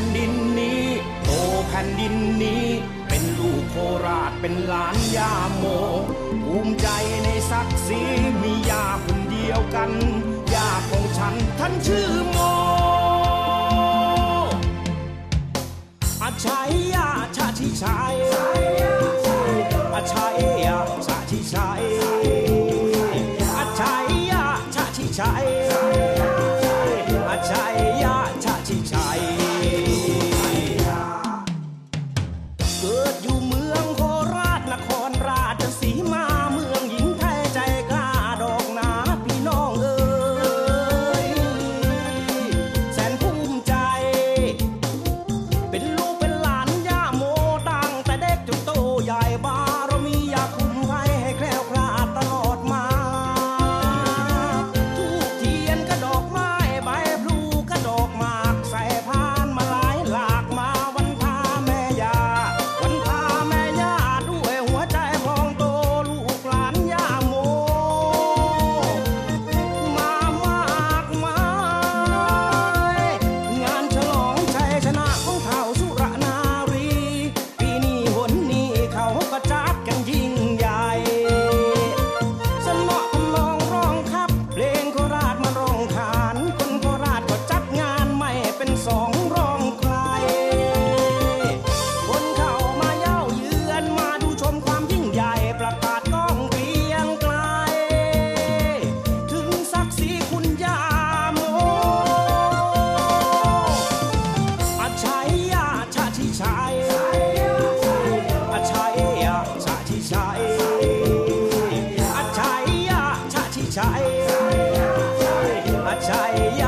ผ่นดินนี้โตแผ่นดินนี้ เป็นลูกโคราชเป็นหลานยาโม ภูมิใจในศักดิ์ศรีมียาคนเดียวกันยาของฉันท่านชื่อโมอาชัยยาชาชิชัยอาชัยยาชาชิชัยอาชัยยาชาชิชัย ชัยอาชัยยา